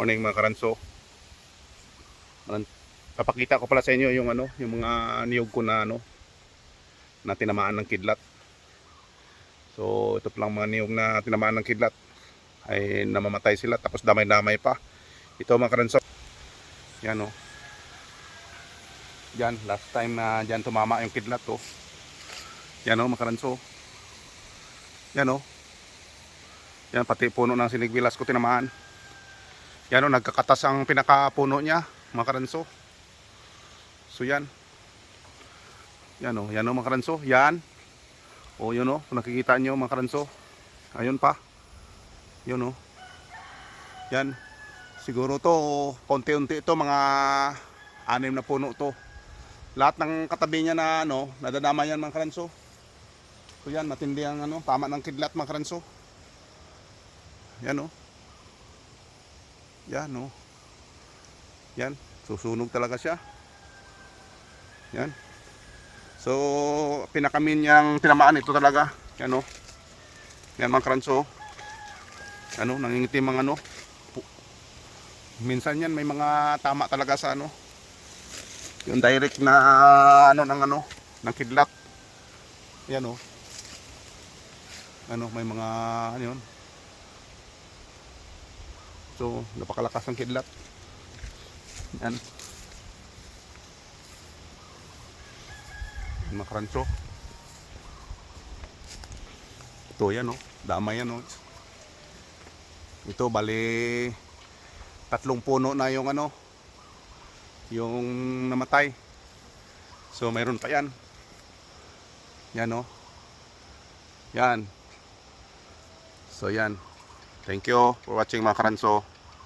Morning mga karanso. Papakita ko pala sa inyo yung ano, yung mga niyog ko na ano na tinamaan ng kidlat. So ito palang mga niyog na tinamaan ng kidlat ay namamatay sila tapos damay-damay pa. Ito mga karanso. Yan oh. Yan, last time na dyan tumama yung kidlat oh. Yan oh, mga karanso. Yan oh. Yan, pati puno ng sinigwilas ko tinamaan. Yan o, nagkakatas ang pinakapuno niya, mga karanso. So yan. Yan o, yan o mga karanso. Yan. O yun o, nakikita nyo mga karanso. Ayun pa. Yun o. Yan. Siguro to, konti-unti ito, mga anim na puno to. Lahat ng katabi niya na ano, nadadama yan mga karanso. So yan, matindi ang ano, tama ng kidlat mga karanso. Yan o. Yan o. Yan. Susunog talaga siya. Yan. So, pinakamin niyang tinamaan ito talaga. Yan o. Yan mga kranso. Ano, nangingitim ang ano. Minsan yan may mga tama talaga sa ano. Yung direct na ano ng ano, ng kidlat. Yan o. Ano, may mga ano yun. So, napakalakas ng kidlat. Yan. Mga kranso. Ito yan, oh. Dama yan, oh. Ito, bali, tatlong puno na yung ano, yung namatay. So, mayroon pa yan. Yan, oh. Yan. So, yan. Thank you for watching mga karanso.